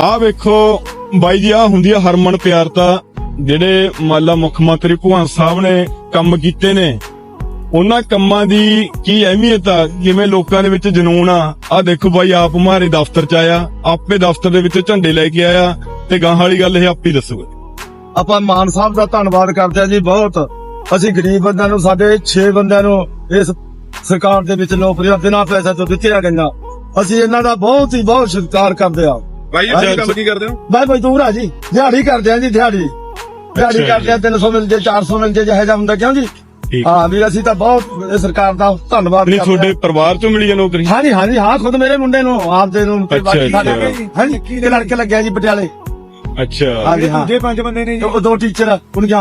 ਆਹ ਵੇਖੋ ਬਾਈ ਜੀ ਆ ਹੁੰਦੀ ਆ ਹਰਮਨ ਪਿਆਰਤਾ ਜਿਹੜੇ ਮਾਲਾ ਮੁੱਖ ਮੰਤਰੀ ਭਗਵੰਤ ਸਾਹਿਬ ਨੇ ਕੰਮ ਕੀਤੇ ਨੇ। ਉਹਨਾਂ ਕੰਮਾਂ ਦੀ ਕੀ ਅਹਿਮੀਅਤ ਆ? ਜਿਵੇਂ ਲੋਕਾਂ ਦੇ ਵਿੱਚ ਜਨੂਨ ਆ? ਆ ਦੇਖੋ ਬਾਈ, ਆਪ ਮਾਰੇ ਦਫ਼ਤਰ ਚ ਆਇਆ, ਆਪੇ ਦਫ਼ਤਰ ਦੇ ਵਿੱਚ ਝੰਡੇ ਲੈ ਕੇ ਆਇਆ, ਤੇ ਗਾਂ ਵਾਲੀ ਗੱਲ ਇਹ ਆਪੇ ਦੱਸੂਗਾ। ਆਪਾਂ ਮਾਨ ਸਾਹਿਬ ਦਾ ਧੰਨਵਾਦ ਕਰਦੇ ਆ ਜੀ ਬਹੁਤ। ਅਸੀਂ ਗਰੀਬ ਬੰਦਿਆਂ ਨੂੰ, ਸਾਡੇ 6 ਬੰਦਿਆਂ ਨੂੰ ਇਸ ਸਰਕਾਰ ਦੇ ਵਿੱਚ ਨੌਕਰੀਆਂ ਬਿਨਾਂ ਪੈਸੇ ਤੋਂ ਦਿੱਤੀਆਂ ਗਈਆਂ। ਅਸੀਂ ਇਹਨਾਂ ਦਾ ਬਹੁਤ ਹੀ ਬਹੁਤ ਸਤਿਕਾਰ ਕਰਦੇ ਆ ਬਾਈ ਜੀ, ਕੰਮ ਕੀ ਕਰਦੇ ਹੋ? ਬਾਈ ਮਜ਼ਦੂਰ ਆ ਜੀ ਦਿਹਾੜੀ ਕਰਦੇ ਆ ਜੀ ਦਿਹਾੜੀ। ਦਿਹਾੜੀ ਕਰਦੇ ਆ 300 ਮਿਲ ਜੇ 400 ਮਿਲ ਜੇ ਜਿਹੇ ਜਿਹਾ ਹੁੰਦਾ ਕਿਉਂ ਜੀ? ਠੀਕ। ਹਾਂ ਵੀ ਅਸੀਂ ਤਾਂ ਬਹੁਤ ਇਹ ਸਰਕਾਰ ਦਾ ਧੰਨਵਾਦ ਨਹੀਂ ਕਰਦੇ ਤੁਹਾਡੇ ਹਾਂ। ਪਰਿਵਾਰ ਚੋਂ ਮਿਲੀ ਆ ਨੌਕਰੀ ਹਾਂਜੀ ਹਾਂਜੀ ਹਾਂ ਖੁਦ ਮੇਰੇ ਮੁੰਡੇ ਨੂੰ ਆਪਦੇ ਨੂੰ ਤੇ ਅੱਛਾ, ਬਾਕੀ ਸਾਡੇ ਅੱਛਾ। ਹਾਂਜੀ ਕੀ ਲੜਕੇ ਲੱਗਿਆ ਜੀ ਪਟਿਆਲੇ। ਅੱਛਾ। ਹਾਂਜੀ ਹਾਂ। ਜੇ ਪੰਜ ਬੰਦੇ ਨੇ ਜੀ। ਉਹ ਦੋ ਟੀਚਰ ਕੁੜੀਆਂ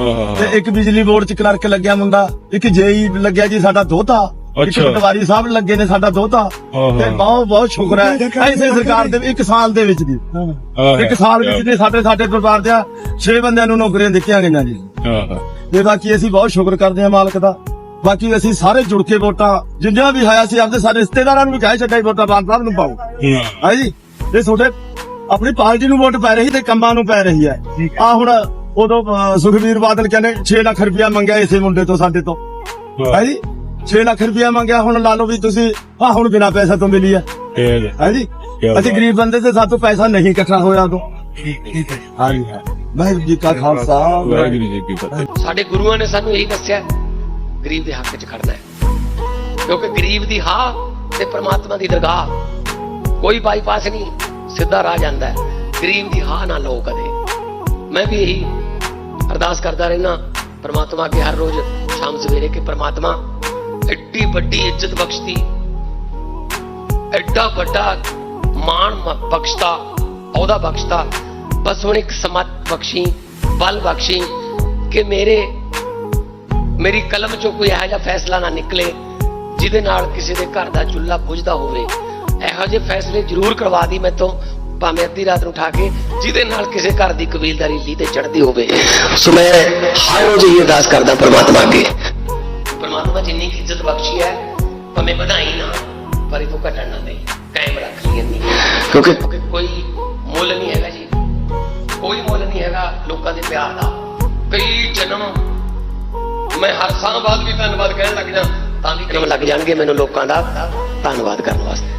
ਆਹ, ਤੇ ਇੱਕ ਬਿਜਲੀ ਬੋਰਡ ਚ ਕਲਰਕ ਲੱਗਿਆ ਮੁੰਡਾ ਇੱਕ ਜੇਈ ਲੱਗਿਆ ਜੀ ਸਾਡਾ ਦੋਤਾ। ਅੱਛਾ। ਪਟਵਾਰੀ ਸਾਹਿਬ ਲੱਗੇ ਨੇ ਸਾਡਾ ਦੋਤਾ। ਤੇ ਬਹੁਤ ਬਹੁਤ ਸ਼ੁਕਰ ਹੈ। ਐਸੇ ਸਰਕਾਰ ਦੇ ਇੱਕ ਸਾਲ ਦੇ ਵਿੱਚ ਜੀ। ਆਹ, ਇੱਕ ਸਾਲ ਵਿੱਚ ਨੇ ਸਾਡੇ ਸਾਡੇ ਪਰਿਵਾਰ ਦੇ 6 ਬੰਦਿਆਂ ਨੂੰ ਨੌਕਰੀਆਂ ਦਿੱਤੀਆਂ ਗਈਆਂ ਜੀ। ਆਹ, ਤੇ ਬਾਕੀ ਅਸੀਂ ਬਹੁਤ ਸ਼ੁਕਰ ਕਰਦੇ ਹਾਂ ਮਾਲਕ ਦਾ। ਬਾਕੀ ਅਸੀਂ ਸਾਰੇ ਜੁੜ ਕੇ ਵੋਟਾਂ ਜਿੰਨਾ ਵੀ ਹੋਇਆ ਸੀ ਆਪਦੇ ਸਾਰੇ ਰਿਸ਼ਤੇਦਾਰਾਂ ਨੂੰ ਵੀ ਕਹੇ ਛੱਡਾਈ ਵੋਟਾਂ ਬਾਨ ਸਾਹਿਬ ਨੂੰ ਪਾਓ। ਹੈ। ਜੀ? ਇਹ ਤੁਹਾਡੇ ਆਪਣੀ ਪਾਰਟੀ ਨੂੰ ਵੋਟ ਪੈ ਰਹੀ ਤੇ ਕੰਮਾਂ ਨੂੰ ਪੈ ਰਹੀ ਹੈ। ਆ ਹੁਣ ਉਦੋਂ ਅਹ, ਸੁਖਬੀਰ ਬਾਦਲ ਕਹਿੰਦੇ 6 ਲੱਖ ਰੁਪਇਆ ਮੰਗਿਆ ਇਸੇ ਮੁੰਡੇ ਤੋਂ ਸਾਡੇ ਤੋਂ। ਹੈ ਜੀ? 6 ਲੱਖ ਰੁਪਇਆ ਮੰਗਿਆ ਹੁਣ ਲਾ ਲਓ ਵੀ ਤੁਸੀਂ ਆ ਹੁਣ ਬਿਨਾ ਪੈਸਾ ਤੋਂ ਮਿਲੀ ਹੈ ਠੀਕ ਹੈ। ਹੈ ਜੀ ਕਿਆ ਅਸੀਂ। ਗਰੀਬ ਬੰਦੇ ਤੇ ਸਾਤੋਂ ਪੈਸਾ ਨਹੀਂ ਇਕੱਠਾ ਹੋਇਆ ਤੋਂ ਹਾਂ ਜੀ। ਵਾਹਿਗੁਰੂ ਜੀ ਕਾ ਖਾਲਸਾ ਵਾਹਿਗੁਰੂ ਜੀ ਕੀ ਫਤਿਹ। ਸਾਡੇ ਗੁਰੂਆਂ ਨੇ ਸਾਨੂੰ ਇਹੀ ਦੱਸਿਆ ਹੈ, ਗਰੀਬ ਦੇ ਹੱਕ 'ਚ ਖੜਨਾ ਹੈ। ਕਿਉਂਕਿ ਗਰੀਬ ਦੀ ਹਾਂ ਤੇ ਪ੍ਰਮਾਤਮਾ ਦੀ ਦਰਗਾਹ ਕੋਈ ਬਾਈਪਾਸ ਨਹੀਂ ਸਿੱਧਾ ਰਾਹ ਜਾਂਦਾ ਹੈ। ਗਰੀਬ ਦੀ ਹਾਂ ਨਾ ਲਓ ਕਦੇ। ਮੈਂ ਵੀ ਇਹੀ ਅਰਦਾਸ ਕਰਦਾ ਰਹਿਣਾ ਪ੍ਰਮਾਤਮਾ ਅੱਗੇ ਹਰ ਰੋਜ਼ ਸ਼ਾਮ ਸਵੇਰੇ ਕਿ ਪ੍ਰਮਾਤਮਾ ਐਡੀ ਵੱਡੀ ਇੱਜ਼ਤ ਬਖਸ਼ਤੀ। ਐਡਾ ਵੱਡਾ ਮਾਣ ਬਖਸ਼ਤਾ ਉਹਦਾ ਬਖਸ਼ਤਾ। ਬਸ ਹੁਣ ਇੱਕ ਸਮਤ ਬਖਸ਼ੀ, ਬਲ ਬਖਸ਼ੀ ਕਿ ਮੇਰੇ, ਮੇਰੀ ਕਲਮ ਚੋਂ ਕੋਈ ਇਹੋ ਜਿਹਾ ਫੈਸਲਾ ਨਾ ਨਿਕਲੇ ਜਿਹਦੇ ਨਾਲ ਕਿਸੇ ਦੇ ਘਰ ਦਾ ਚੁੱਲ੍ਹਾ ਬੁਝਦਾ ਹੋਵੇ। ਇਹੋ ਜਿਹੇ ਫੈਸਲੇ ਜ਼ਰੂਰ ਕਰਵਾ ਦੀ ਮੈਥੋਂ, ਭਾਵੇਂ ਅੱਧੀ ਰਾਤ ਨੂੰ ਉਠਾ ਕੇ ਜਿਹਦੇ ਨਾਲ ਕਿਸੇ ਘਰ ਦੀ ਕਬੀਲਦਾਰੀ ਲੀ ਤੇ ਚੜਦੀ ਹੋਵੇ। ਸੋ ਮੈਂ ਹਰ ਰੋਜ਼ ਅਰਦਾਸ ਕਰਦਾ ਪ੍ਰਮਾਤਮਾ ਅੱਗੇ। ਪ੍ਰਮਾਤਮਾ ਜਿੰਨੀ ਕੁ ਇੱਜ਼ਤ ਬਖਸ਼ੀ ਹੈ ਭਾਵੇਂ ਵਧਾਈ ਨਾ ਪਰ ਇਹ ਤੋਂ ਘਟਣ ਨਾ ਦੇ ਕਾਇਮ ਰੱਖ ਲਈ ਇੰਨੀ। ਕਿਉਂਕਿ ਕੋਈ ਮੁੱਲ ਨਹੀਂ ਹੈਗਾ ਜੀ। ਕੋਈ ਮੁੱਲ ਨਹੀਂ ਹੈਗਾ ਲੋਕਾਂ ਦੇ ਪਿਆਰ ਦਾ। ਕਈ ਜਨਮ ਮੈਂ ਹਰ ਸਾਹ ਬਾਅਦ ਵੀ ਧੰਨਵਾਦ ਕਹਿਣ ਲੱਗ ਜਾ ਤਾਂ ਵੀ ਜਨਮ ਲੱਗ ਜਾਣਗੇ ਮੈਨੂੰ ਲੋਕਾਂ ਦਾ ਧੰਨਵਾਦ ਕਰਨ ਵਾਸਤੇ।